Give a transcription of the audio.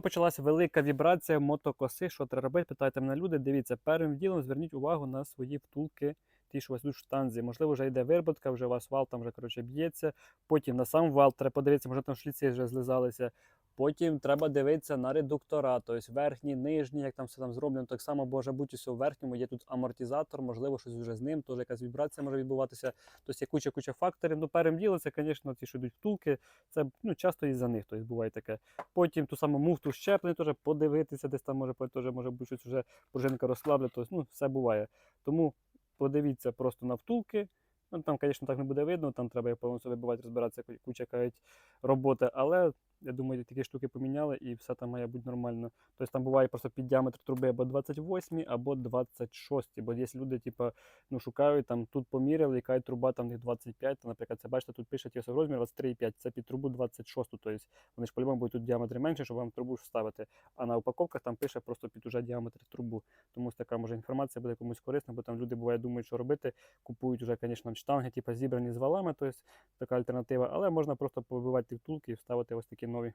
Почалася велика вібрація мотокоси. Що треба робити? Питайте мене люди. Дивіться, першим ділом зверніть увагу на свої втулки, ті, що у вас йдуть в штанзі. Можливо, вже йде вироботка, вже у вас вал там вже коротше б'ється. Потім на сам вал треба подивитися, може там шліці вже злизалися. Потім треба дивитися на редуктора, тобто верхній, нижній, як там все там зроблено. Так само може бути в верхньому. Є тут амортизатор, можливо, щось вже з ним, теж якась вібрація може відбуватися. Тобто є куча куча факторів. Ну, першим ділом це, звісно, ті, що йдуть втулки, це ну, часто із-за них, тобто буває таке. Потім ту саму муфту щеплення теж подивитися, десь там може, теж може бути щось вже пружинка розслабля, тобто, ну, все буває. Тому подивіться просто на втулки. Ну, там, звісно, так не буде видно, там треба повністю вибивати, розбиратися, куча кажуть, роботи, але я думаю, такі штуки поміняли і все там має бути нормально. Тобто там буває просто під діаметр труби або 28, або 26. Бо є люди, типу, ну, шукають там, тут поміряли, яка труба там них 25, то, наприклад, це бачите, тут пише розмір 23,5, це під трубу 26. Тобто вони ж по-любому будуть тут діаметри менше, щоб вам трубу вставити. А на упаковках там пише просто під уже діаметр трубу. Тому ось така може інформація буде комусь корисна, бо там люди буває думають, що робити. Купують вже, звісно, штанги, типу, зібрані з валами, тобто така альтернатива, але можна просто побивати втулки і вставити ось такі нові.